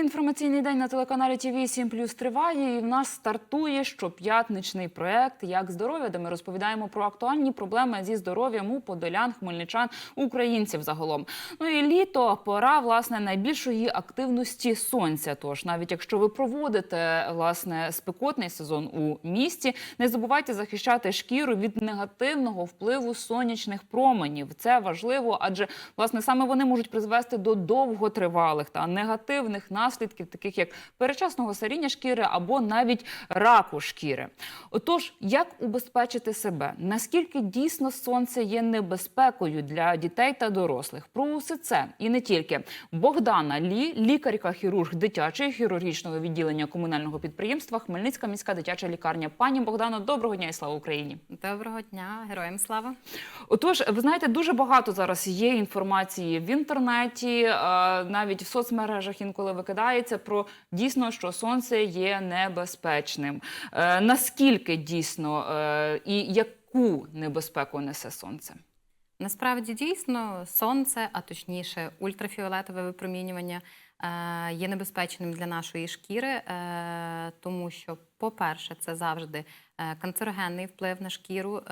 інформаційний день на телеканалі ТВ 7 плюс триває. І в нас стартує щоп'ятничний проект Як здоров'я, де ми розповідаємо про актуальні проблеми зі здоров'ям у подолян, хмельничан, українців загалом. Ну і літо пора власне найбільшої активності сонця. Тож, навіть якщо ви проводите власне спекотний сезон у місті, не забувайте захищати шкіру від негативного впливу сонячних променів. Це важливо, адже власне саме вони можуть призвести до довготривалих та негативних наслідків, таких як перечасного старіння шкіри або навіть раку шкіри. Отож, як убезпечити себе? Наскільки дійсно сонце є небезпекою для дітей та дорослих? Про усе це і не тільки Богдана Лі, лікарка-хірург дитячого хірургічного відділення комунального підприємства Хмельницька міська дитяча лікарня. Пані Богдано, доброго дня і слава Україні! Доброго дня, героям слава. Отож, ви знаєте, дуже багато зараз є інформації в інтернеті, навіть в соцмережах інколи викидається про дійсно, що сонце є небезпечним. Е, Наскільки дійсно е, і яку небезпеку несе сонце? Насправді дійсно сонце, а точніше, ультрафіолетове випромінювання е, є небезпечним для нашої шкіри, е, тому що, по-перше, це завжди е, канцерогенний вплив на шкіру,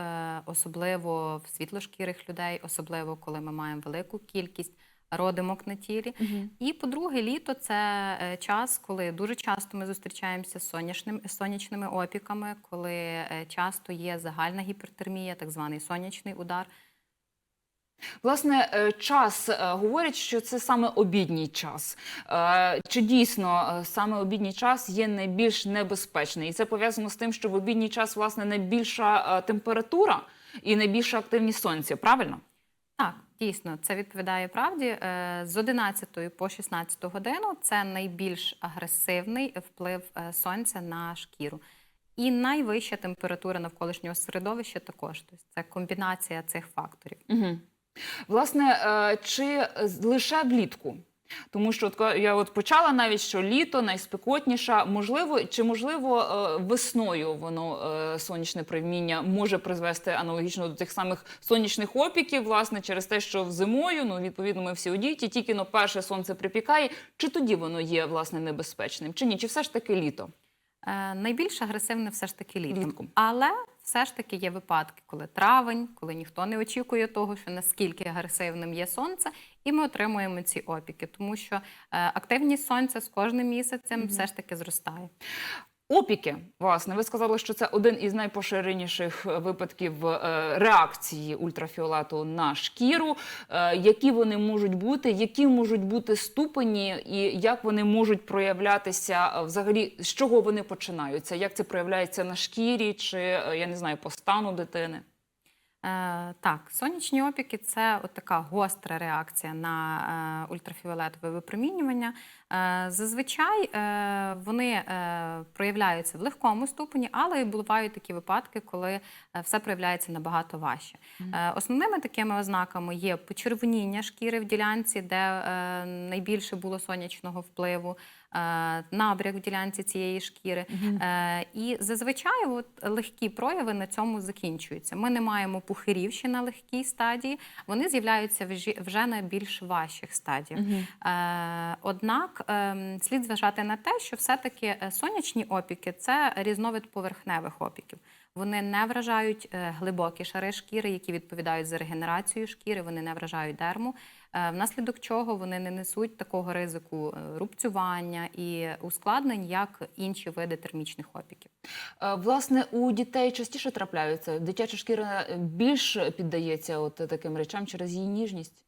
особливо в світлошкірих людей, особливо коли ми маємо велику кількість. Родимок на тілі. І по-друге, літо це е, час, коли дуже часто ми зустрічаємося з сонячним, сонячними опіками, коли е, часто є загальна гіпертермія, так званий сонячний удар. Власне, е, час говорять, що це саме обідній час. Чи дійсно саме обідній час є найбільш небезпечний? І це пов'язано з тим, що в обідній час власне найбільша температура і найбільша активність сонця. Правильно? Так, дійсно, це відповідає правді. Е, З 11 по 16 годину це найбільш агресивний вплив е, сонця на шкіру. І найвища температура навколишнього середовища також. Тобто це комбінація цих факторів. Угу. Власне, е, чи лише влітку? Тому що от я от почала навіть, що літо найспекотніша. Можливо, чи можливо е, весною воно е, сонячне проміння може призвести аналогічно до тих самих сонячних опіків, власне, через те, що в зимою, ну відповідно, ми всі одіті, тільки но перше сонце припікає. Чи тоді воно є власне небезпечним? Чи ні? Чи все ж таки літо? Е, Найбільш агресивне все ж таки літом. Влітку. Але все ж таки є випадки, коли травень, коли ніхто не очікує того, що наскільки агресивним є сонце, і ми отримуємо ці опіки, тому що е, активність сонця з кожним місяцем все ж таки зростає. Опіки, власне, ви сказали, що це один із найпоширеніших е, випадків е, реакції ультрафіолету на шкіру. Які вони можуть бути, які можуть бути ступені, і як вони можуть проявлятися взагалі, з чого вони починаються? Як це проявляється на шкірі, чи я не знаю, по стану дитини? Е, так, сонячні опіки це от така гостра реакція на е, ультрафіолетове випромінювання. Е, зазвичай вони проявляються в легкому ступені, але і бувають такі випадки, коли все проявляється набагато важче. Основними такими ознаками є почервоніння шкіри в ділянці, де найбільше було сонячного впливу. Е, Набряк в ділянці цієї шкіри. Е, І зазвичай от легкі прояви на цьому закінчуються. Ми не маємо пухирів ще на легкій стадії, вони з'являються вже- на більш важчих стадіях. Е, Однак ем, слід зважати на те, що все-таки сонячні опіки це різновид поверхневих опіків. Вони не вражають глибокі шари шкіри, які відповідають за регенерацію шкіри, вони не вражають дерму, внаслідок чого вони не несуть такого ризику е, рубцювання і ускладнень, як інші види термічних опіків. Е, Власне, у дітей частіше трапляються. Дитяча шкіра більш піддається от таким речам через її ніжність.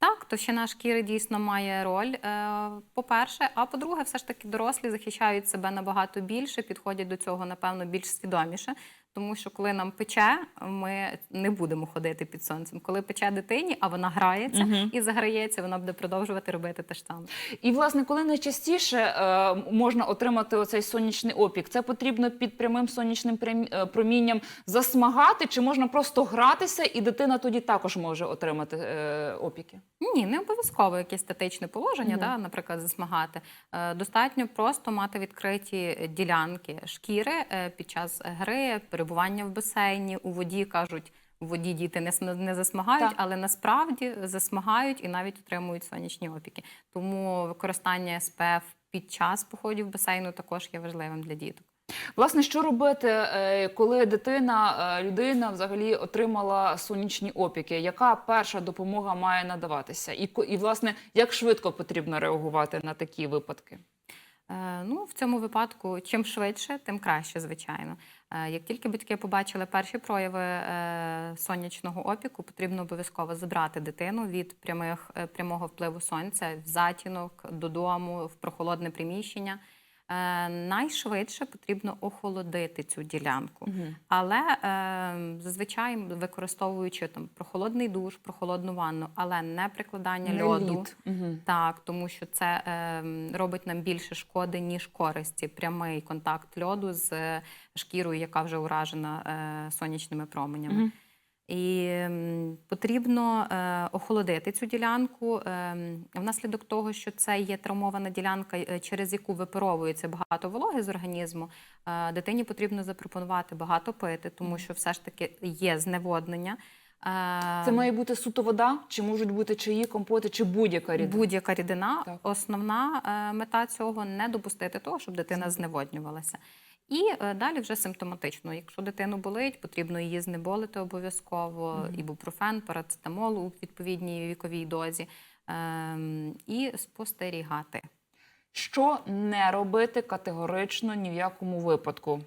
Так, товщина шкіри дійсно має роль, е, по-перше. А по-друге, все ж таки дорослі захищають себе набагато більше, підходять до цього, напевно, більш свідоміше. Тому що коли нам пече, ми не будемо ходити під сонцем. Коли пече дитині, а вона грається і заграється, вона буде продовжувати робити те ж саме. І, власне, коли найчастіше е, можна отримати оцей сонячний опік, це потрібно під прямим сонячним е, промінням засмагати, чи можна просто гратися, і дитина тоді також може отримати е, опіки? Ні, не обов'язково якесь статичне положення, да, наприклад, засмагати. Е, Достатньо просто мати відкриті ділянки шкіри е, під час гри, перебування в басейні, у воді кажуть. У воді діти не, не засмагають, Так. але насправді засмагають і навіть отримують сонячні опіки. Тому використання СПФ під час походів в басейну також є важливим для діток. Власне, що робити, е, коли дитина, е, людина взагалі отримала сонячні опіки? Яка перша допомога має надаватися? І і власне як швидко потрібно реагувати на такі випадки? Е, Ну, в цьому випадку, чим швидше, тим краще, звичайно. Е, Як тільки батьки побачили перші прояви е, сонячного опіку, потрібно обов'язково забрати дитину від прямих, е, прямого впливу сонця в затінок, додому, в прохолодне приміщення. Е, Найшвидше потрібно охолодити цю ділянку. Але е, зазвичай використовуючи там прохолодний душ, прохолодну ванну, але не прикладання Не льоду. Мгм. Так, тому що це е, робить нам більше шкоди, ніж користі. Прямий контакт льоду з е, шкірою, яка вже уражена е, сонячними променями. Мгм. І потрібно е, охолодити цю ділянку ем, внаслідок того, що це є травмована ділянка, е, через яку випаровується багато вологи з організму. е, Дитині потрібно запропонувати багато пити, тому що все ж таки є зневоднення. Це має бути суто вода, чи можуть бути чаї, компоти, чи будь-яка рідина? Будь-яка рідина. Так. Основна мета цього не допустити того, щоб дитина зневоднювалася. І е, далі вже симптоматично. Якщо дитину болить, потрібно її знеболити обов'язково, ібупрофен, парацетамол у відповідній віковій дозі ем, і спостерігати. Що не робити категорично ні в якому випадку?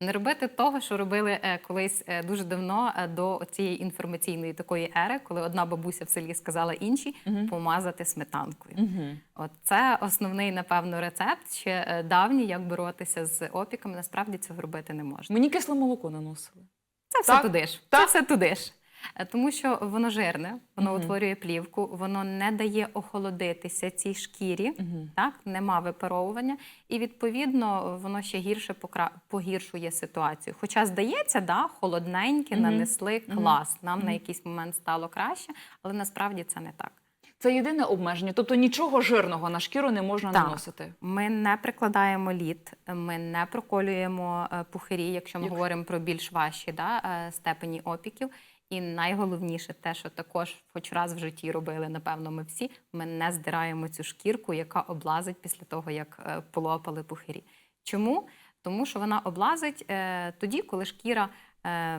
Не робити того, що робили е, колись е, дуже давно е, до цієї інформаційної такої ери, коли одна бабуся в селі сказала іншій помазати сметанкою. Угу. От це основний, напевно, рецепт ще давній, як боротися з опіками. Насправді цього робити не можна. Мені кисле молоко наносили. Це все Так, туди ж. так. Це все туди ж. Е, Тому що воно жирне, воно Мгм. утворює плівку, воно не дає охолодитися цій шкірі, Мгм. так нема випаровування, і відповідно воно ще гірше покра... погіршує ситуацію. Хоча здається, да, холодненьке, Мгм. нанесли клас. Нам Мгм. на якийсь момент стало краще, але насправді це не так. Це єдине обмеження, тобто нічого жирного на шкіру не можна Так. наносити. Ми не прикладаємо лід, ми не проколюємо е, пухирі, якщо ми Як- говоримо про більш важчі да, е, степені опіків. І найголовніше те, що також хоч раз в житті робили, напевно, ми всі, ми не здираємо цю шкірку, яка облазить після того, як е, полопали пухирі. Чому? Тому що вона облазить е, тоді, коли шкіра,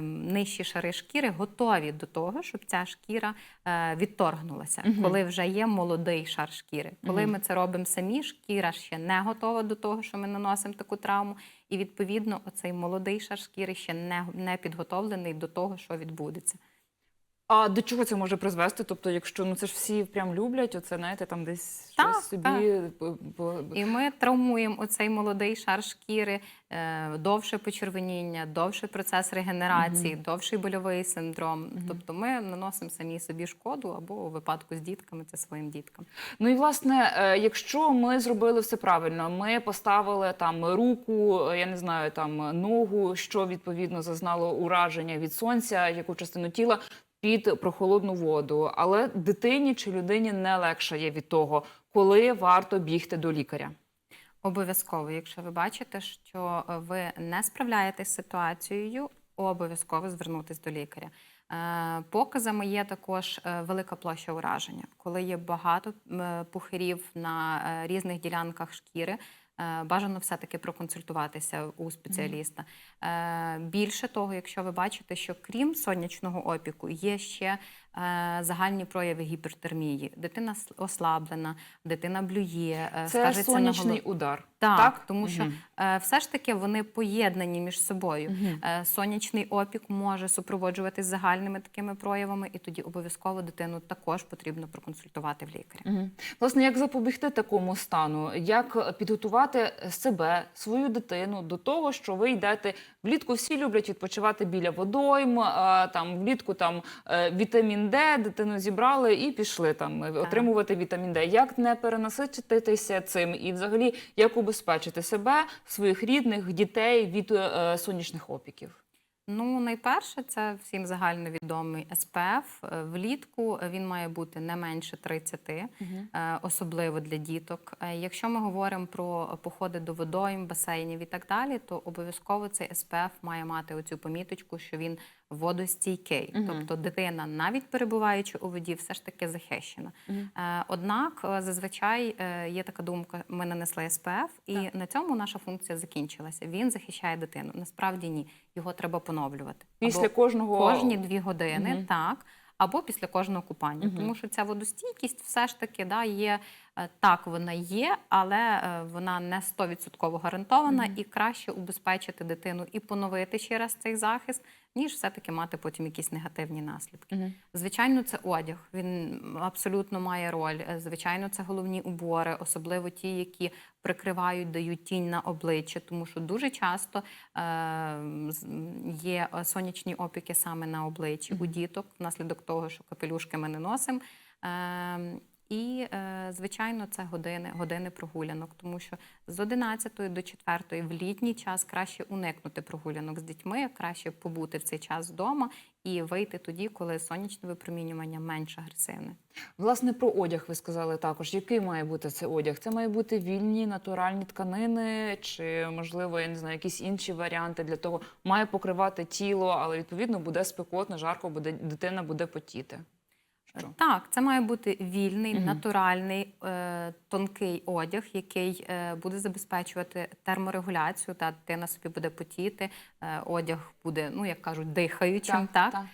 нижчі шари шкіри готові до того, щоб ця шкіра е, відторгнулася, угу. коли вже є молодий шар шкіри. Коли угу. ми це робимо самі, шкіра ще не готова до того, що ми наносимо таку травму, і відповідно оцей молодий шар шкіри ще не, не підготовлений до того, що відбудеться. А до чого це може призвести? Тобто, якщо ну це ж всі прям люблять, оце знаєте, там десь Так, щось собі І ми травмуємо оцей молодий шар шкіри, е, довше почервоніння, довший процес регенерації, довший больовий синдром. Тобто ми наносимо самі собі шкоду або у випадку з дітками це своїм діткам. Ну і власне, е, якщо ми зробили все правильно, ми поставили там руку, я не знаю, там ногу, що відповідно зазнало ураження від сонця, яку частину тіла. Під прохолодну воду, але дитині чи людині не легше є від того, коли варто бігти до лікаря. Обов'язково, якщо ви бачите, що е, ви не справляєтесь з ситуацією, обов'язково звернутись до лікаря. Е, Показами є також е, велика площа ураження, коли є багато пухирів на різних ділянках шкіри. Е, Бажано все-таки проконсультуватися у спеціаліста. Е, Більше того, якщо ви бачите, що крім сонячного опіку є ще загальні прояви гіпертермії. Дитина ослаблена, дитина блює, е, Це сонячний голов- удар. так, Так? тому що е, все ж таки вони поєднані між собою. Е, сонячний опік може супроводжуватись загальними такими проявами, і тоді обов'язково дитину також потрібно проконсультувати в лікаря. Мгм. Власне, як запобігти такому стану? Як підготувати себе, свою дитину до того, що ви йдете влітку? Всі люблять відпочивати біля водойм, там влітку там е, вітамін Д, дитину зібрали і пішли там е, отримувати вітамін Д. Як не перенасититися цим, і взагалі як убезпечити себе, своїх рідних, дітей від е, сонячних опіків? Ну, найперше, це всім загальновідомий СПФ. Е, Влітку він має бути не менше 30, е, особливо для діток. Е, Якщо ми говоримо про походи до водойм, басейнів і так далі, то обов'язково цей СПФ має мати оцю поміточку, що він водостійкий. Мгм. Тобто дитина, навіть перебуваючи у воді, все ж таки захищена. Е, Однак е, зазвичай е, є така думка: ми нанесли СПФ, і Так. на цьому наша функція закінчилася. Він захищає дитину. Насправді ні, його треба поновлювати. Після Або кожного кожні дві години, Мгм. так. Або після кожного купання, Мгм. тому що ця водостійкість все ж таки да, є так, вона є, але е, вона не 100% гарантована, Мгм. і краще убезпечити дитину і поновити ще раз цей захист, ніж все-таки мати потім якісь негативні наслідки. Мгм. Звичайно, це одяг. Він абсолютно має роль. Е, Звичайно, це головні убори, особливо ті, які прикривають, дають тінь на обличчя, тому що дуже часто е, є е, сонячні опіки саме на обличчі у діток, внаслідок того, що капелюшки ми не носимо. Е, і, е, звичайно, це години, години прогулянок, тому що з 11 до 4 в літній час краще уникнути прогулянок з дітьми, краще побути в цей час вдома і вийти тоді, коли сонячне випромінювання менш агресивне. Власне, про одяг ви сказали також. Який має бути цей одяг? Це має бути вільні натуральні тканини, чи можливо, я не знаю, якісь інші варіанти для того, має покривати тіло, але відповідно буде спекотно, жарко, буде дитина буде потіти. Що? Так, це має бути вільний, угу. натуральний, е, тонкий одяг, який е, буде забезпечувати терморегуляцію. Та дитина собі буде потіти, е, одяг буде, ну як кажуть, дихаючим, так, Е,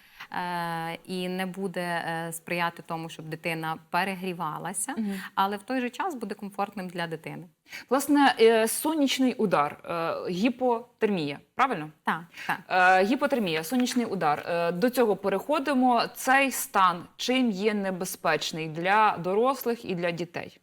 і не буде е, сприяти тому, щоб дитина перегрівалася, але в той же час буде комфортним для дитини. Власне, е, сонячний удар, е, гіпотермія, правильно? Так, так. Е, Гіпотермія, сонячний удар. Е, До цього переходимо. Цей стан чим є небезпечний для дорослих і для дітей?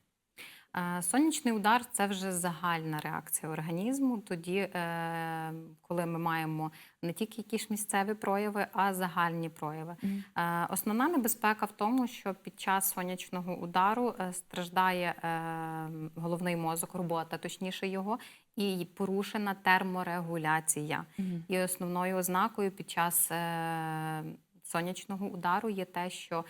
Е, Сонячний удар це вже загальна реакція організму. Тоді, е, коли ми маємо не тільки якісь місцеві прояви, а загальні прояви. Е, Основна небезпека в тому, що під час сонячного удару страждає головний мозок, робота, точніше його, і порушена терморегуляція. І основною ознакою під час сонячного удару є те, що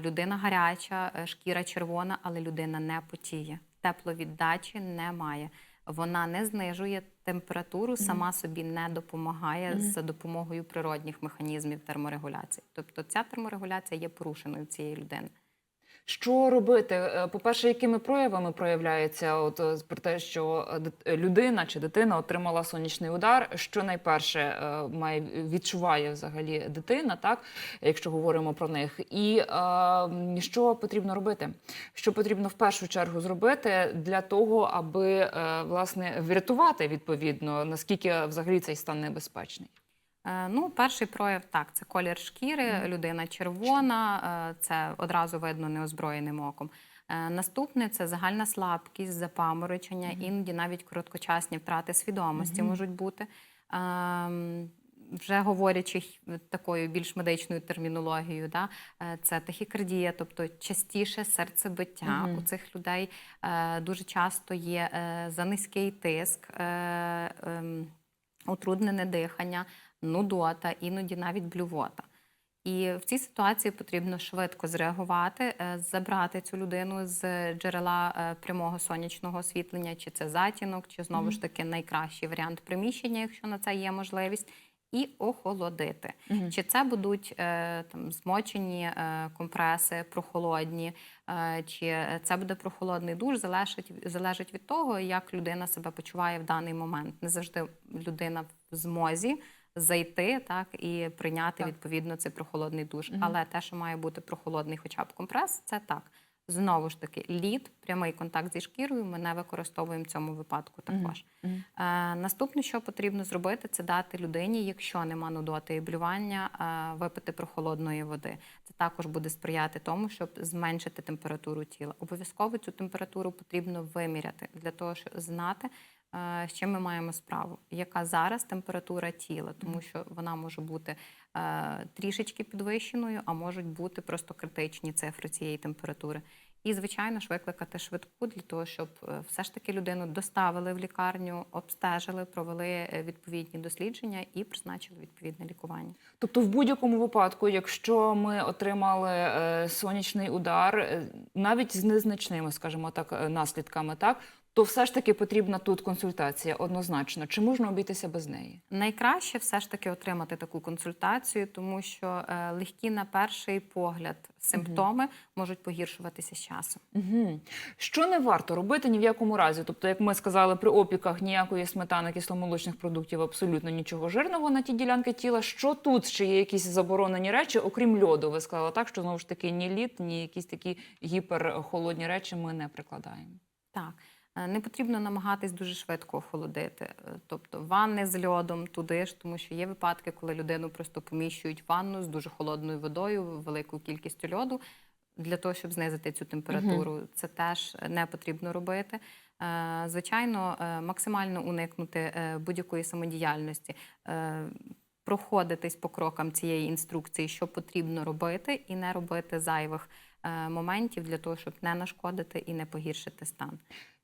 людина гаряча, е, шкіра червона, але людина не потіє. Тепловіддачі немає. Вона не знижує температуру, сама собі не допомагає за допомогою природних механізмів терморегуляції. Тобто ця терморегуляція є порушеною в цієї людини. Що робити? Е, По-перше, якими проявами проявляється от е, про те, що е, людина чи дитина отримала сонячний удар? Що найперше має відчуває взагалі дитина, так якщо говоримо про них, і е, що потрібно робити? Що потрібно в першу чергу зробити для того, аби е, власне врятувати відповідно наскільки взагалі цей стан небезпечний? Е, Ну, перший прояв так, це колір шкіри, людина червона, е, це одразу видно неозброєним оком. Е, Наступне це загальна слабкість, запаморочення, іноді навіть короткочасні втрати свідомості можуть бути. Ем, Вже говорячи такою більш медичною термінологією, да, це тахікардія, тобто частіше серцебиття Мгм. у цих людей дуже часто є е, за низький тиск, ем, утруднене дихання, нудота, іноді навіть блювота. І в цій ситуації потрібно швидко зреагувати, е, забрати цю людину з джерела е, прямого сонячного освітлення, чи це затінок, чи знову ж таки найкращий варіант приміщення, якщо на це є можливість, і охолодити. Мгм. Чи це будуть е, там змочені е, компреси, прохолодні, е, чи це буде прохолодний душ, залежить, залежить від того, як людина себе почуває в даний момент. Не завжди людина в змозі зайти так і прийняти Так. відповідно цей прохолодний душ. Мгм. Але те, що має бути прохолодний, хоча б компрес, це так. Знову ж таки, лід, прямий контакт зі шкірою. Ми не використовуємо в цьому випадку також. Мгм. Е, Наступне, що потрібно зробити, це дати людині, якщо нема нудоти і блювання, е, випити прохолодної води. Це також буде сприяти тому, щоб зменшити температуру тіла. Обов'язково цю температуру потрібно виміряти для того, щоб знати, з чим ми маємо справу, яка зараз температура тіла, тому що вона може бути е, трішечки підвищеною, а можуть бути просто критичні цифри цієї температури. І, звичайно ж, викликати швидку для того, щоб е, все ж таки людину доставили в лікарню, обстежили, провели е, відповідні дослідження і призначили відповідне лікування. Тобто, в будь-якому випадку, якщо ми отримали е, сонячний удар, е, навіть з незначними, скажімо так, е, наслідками, так. То то все ж таки потрібна тут консультація однозначно. Чи можна обійтися без неї? Найкраще все ж таки отримати таку консультацію, тому що е, легкі на перший погляд симптоми можуть погіршуватися з часом. Угу. Що не варто робити ні в якому разі? Тобто, як ми сказали, при опіках ніякої сметани, кисломолочних продуктів, абсолютно нічого жирного на ті ділянки тіла. Що тут ще є якісь заборонені речі, окрім льоду? Ви сказали так, що знову ж таки ні лід, ні якісь такі гіперхолодні речі ми не прикладаємо. Так. Е, Не потрібно намагатись дуже швидко охолодити, Е, тобто ванни з льодом туди ж, тому що є випадки, коли людину просто поміщують в ванну з дуже холодною водою, великою кількістю льоду для того, щоб знизити цю температуру. Це теж не потрібно робити. Е, Звичайно, е, максимально уникнути е, будь-якої самодіяльності. е, Проходитись по крокам цієї інструкції, що потрібно робити, і не робити зайвих е, моментів для того, щоб не нашкодити і не погіршити стан.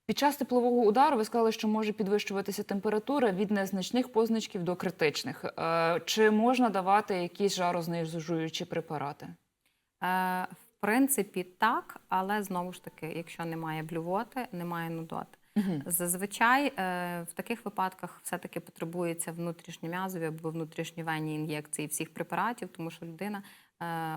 Під час теплового удару ви сказали, що може підвищуватися температура від незначних позначків до критичних. Е, Чи можна давати якісь жарознижуючі препарати? Е, В принципі, так, але знову ж таки, якщо немає блювоти, немає нудоти. Зазвичай е, в таких випадках все-таки потребується внутрішньом'язові або внутрішньовенні ін'єкції всіх препаратів, тому що людина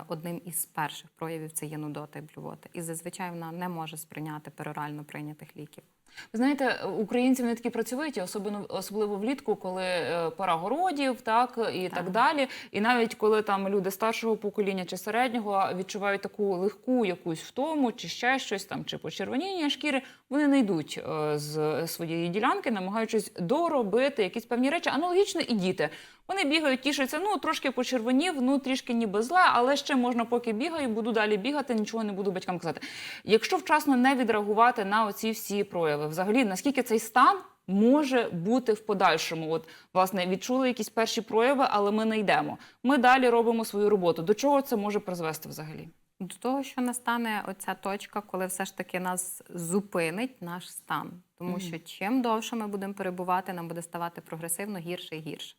одним із перших проявів це є нудота і блювота. І зазвичай вона не може сприйняти перорально прийнятих ліків. Ви знаєте, українці вони такі працьовиті, особливо особливо влітку, коли е, пора городів, так і так. Так. далі. І навіть коли там люди старшого покоління чи середнього відчувають таку легку якусь втому, чи ще щось там, чи почервоніння шкіри, вони не йдуть е, з своєї ділянки, намагаючись доробити якісь певні речі. Аналогічно і діти. Вони бігають, тішаться, ну трошки почервонів, ну трішки ніби зле, але ще можна, поки бігаю, буду далі бігати, нічого не буду батькам казати. Якщо вчасно не відреагувати на оці всі прояви, взагалі наскільки цей стан може бути в подальшому? От власне відчули якісь перші прояви, але ми не йдемо. Ми далі робимо свою роботу. До чого це може призвести взагалі? До того, що настане оця точка, коли все ж таки нас зупинить наш стан. Тому Мгм. що чим довше ми будемо перебувати, нам буде ставати прогресивно гірше і гірше.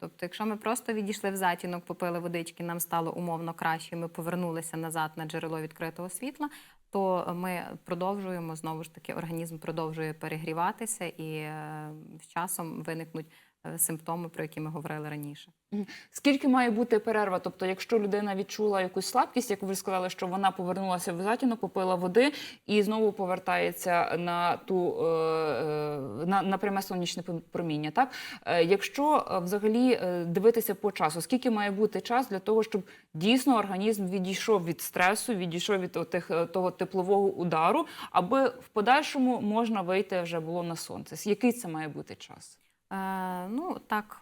Тобто, якщо ми просто відійшли в затінок, попили водички, нам стало умовно краще, і ми повернулися назад на джерело відкритого світла, то ми продовжуємо знову ж таки, організм продовжує перегріватися, і е, з часом виникнуть симптоми, про які ми говорили раніше. Скільки має бути перерва? Тобто, якщо людина відчула якусь слабкість, як ви сказали, що вона повернулася в затінок, попила води і знову повертається на ту е, е, на, на пряме сонячне проміння. Так, Е, якщо е, взагалі е, дивитися по часу, скільки має бути час для того, щоб дійсно організм відійшов від стресу, відійшов від отих, е, того теплового удару, аби в подальшому можна вийти вже було на сонце? Який це має бути час? Е, ну так.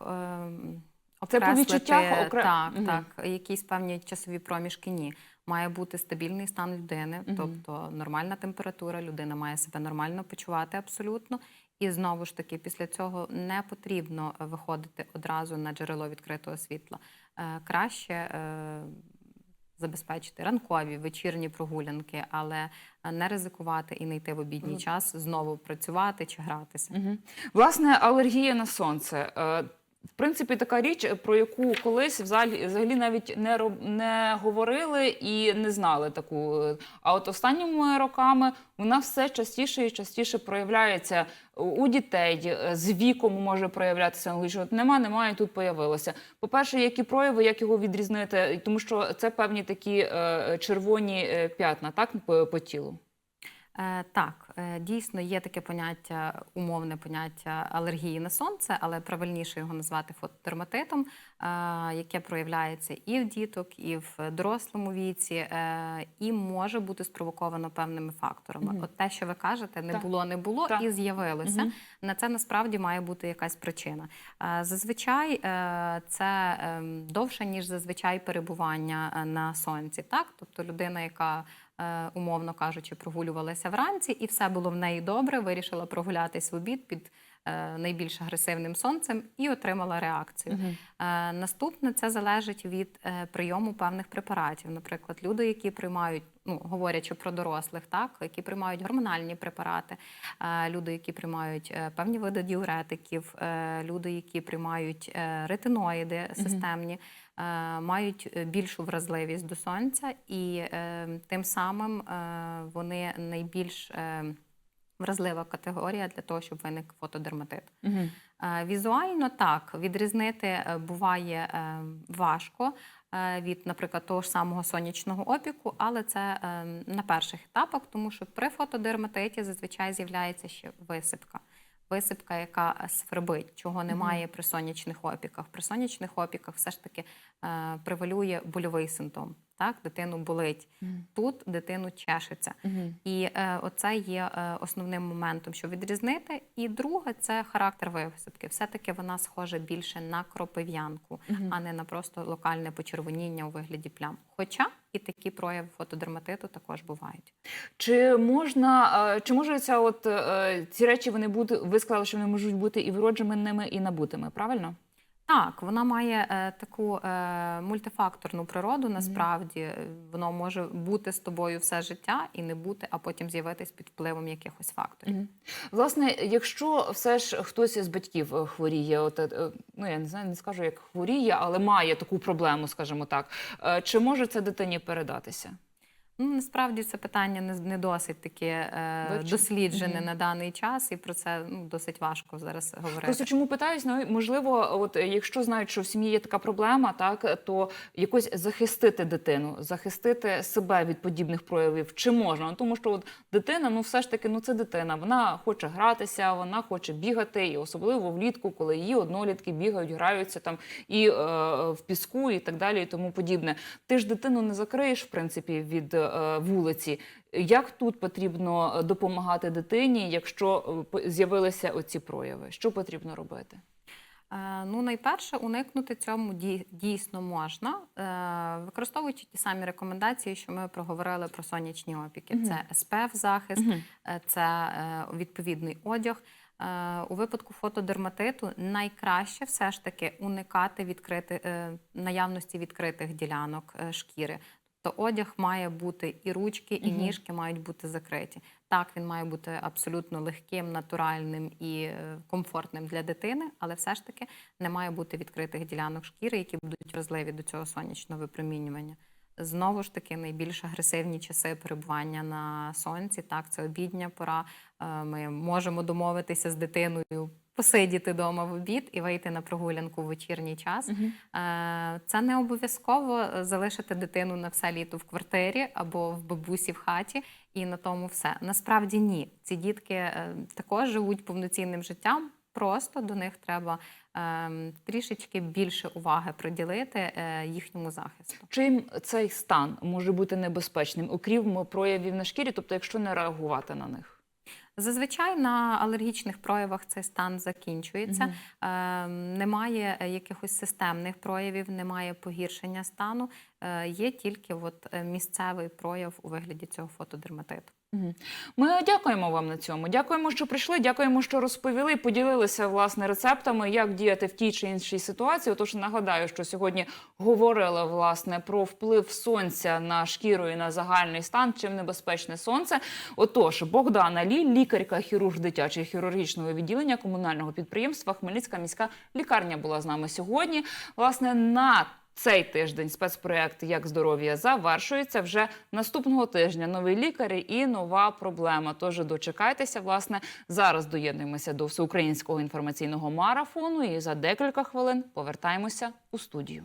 Е, Це по відчуттях окре- Так, Мгм. так. Якісь певні часові проміжки ні. Має бути стабільний стан людини, Мгм. тобто нормальна температура, людина має себе нормально почувати абсолютно. І знову ж таки, після цього не потрібно виходити одразу на джерело відкритого світла. Е, краще е, забезпечити ранкові, вечірні прогулянки, але е, не ризикувати і не йти в обідній час знову працювати чи гратися. Угу. Власне, алергія на сонце. Е, В принципі, така річ, про яку колись взагалі, взагалі навіть не роб, не говорили і не знали таку. А от останніми роками вона все частіше і частіше проявляється у- у дітей, е, з віком може проявлятися аналогічно. От нема, немає, тут появилося. По-перше, які прояви, як його відрізнити, тому що це певні такі е, червоні е, п'ятна, так по, по тілу. Е, Так, е, дійсно є таке поняття, умовне поняття алергії на сонце, але правильніше його назвати фотодерматитом, е, яке проявляється і в діток, і в дорослому віці, і може бути спровоковано певними факторами. Мгм. От те, що ви кажете, не Так. було, не було Так. і з'явилося. Мгм. На це насправді має бути якась причина. Зазвичай це ем, довше, ніж зазвичай перебування на сонці. Так? Тобто людина, яка, умовно кажучи, прогулювалася вранці, і все було в неї добре, вирішила прогулятись в обід під е, найбільш агресивним сонцем і отримала реакцію. Е, Наступне це залежить від е, прийому певних препаратів. Наприклад, люди, які приймають, ну говорячи про дорослих, так які приймають гормональні препарати, е, люди, які приймають е, певні види діуретиків, е, люди, які приймають е, ретиноїди системні. е, Мають е, більшу вразливість до сонця, і е, тим самим е, вони найбільш е, вразлива категорія для того, щоб виник фотодерматит. Угу. Візуально так відрізнити е, буває е, важко від, наприклад, того ж самого сонячного опіку, але це на перших етапах, тому що при фотодерматиті зазвичай з'являється ще висипка. Висипка, яка свербить, чого немає при сонячних опіках. При сонячних опіках все ж таки превалює больовий симптом. Так, дитину болить. Тут дитину чешеться. Угу. І е, оце є е, основним моментом, що відрізнити. І друге це характер висипки. Все-таки вона схожа більше на кропив'янку, а не на просто локальне почервоніння у вигляді плям. Хоча і такі прояви фотодерматиту також бувають. Чи можна, е, чи може ця от е, ці речі вони будуть, ви сказали, що вони можуть бути і вродженими, і набутими, правильно? Так, вона має е, таку е, мультифакторну природу. Насправді Е, воно може бути з тобою все життя і не бути, а потім з'явитись під впливом якихось факторів. Мгм. Власне, якщо все ж хтось з батьків е, хворіє, от, е, е, ну я не знаю, не скажу, як хворіє, але має таку проблему, скажімо так, е, чи може це дитині передатися? Ну, насправді це питання не, не досить таке е, досліджене на даний час, і про це ну, досить важко зараз говорити. Просто чому питаюсь? Ну можливо, от е, якщо знають, що в сім'ї є така проблема, так то якось захистити дитину, захистити себе від подібних проявів, чи можна? Ну, тому що от дитина, ну все ж таки, ну це дитина. Вона хоче гратися, вона хоче бігати, і особливо влітку, коли її однолітки бігають, граються там і е, в піску, і так далі, і тому подібне. Ти ж дитину не закриєш, в принципі, від вулиці. Як тут потрібно е, допомагати дитині, якщо е, з'явилися оці прояви? Що потрібно робити? Е, Ну, найперше, уникнути цьому дій- дійсно можна, е, використовуючи ті самі рекомендації, що ми проговорили про сонячні опіки. Мгм. Це СПФ захист, е, це е, відповідний одяг. Е, У випадку фотодерматиту найкраще все ж таки уникати відкрити, е, наявності відкритих ділянок е, шкіри. Тобто одяг має бути і ручки, і ніжки мають бути закриті. Так, він має бути абсолютно легким, натуральним і е, комфортним для дитини, але все ж таки не має бути відкритих ділянок шкіри, які будуть вразливі до цього сонячного випромінювання. Знову ж таки, найбільш агресивні часи перебування на сонці. Так, це обідня пора. Ми можемо домовитися з дитиною, посидіти вдома в обід і вийти на прогулянку в вечірній час. Мгм. Е, Це не обов'язково е, залишити дитину на все літо в квартирі або в бабусі в хаті, і на тому все. Насправді ні. Ці дітки е, також живуть повноцінним життям. Просто до них треба ем, трішечки більше уваги приділити е, їхньому захисту. Чим цей стан може бути небезпечним, окрім проявів на шкірі, тобто якщо не реагувати на них? Зазвичай на алергічних проявах цей стан закінчується. mm -hmm. е, Немає якихось системних проявів, немає погіршення стану. Е, Є тільки от е, місцевий прояв у вигляді цього фотодерматиту. Ми дякуємо вам на цьому. Дякуємо, що прийшли. Дякуємо, що розповіли, поділилися власне рецептами, як діяти в тій чи іншій ситуації. Отож, нагадаю, що сьогодні говорили власне про вплив сонця на шкіру і на загальний стан, чим небезпечне сонце. Отож, Богдана Лі, лікарка, хірург дитячого хірургічного відділення комунального підприємства Хмельницька міська лікарня була з нами сьогодні. Власне, на цей тиждень спецпроєкт Як здоров'я завершується вже наступного тижня. Новий лікарі і нова проблема. Тож дочекайтеся. Власне, зараз доєднуємося до всеукраїнського інформаційного марафону. І за декілька хвилин повертаємося у студію.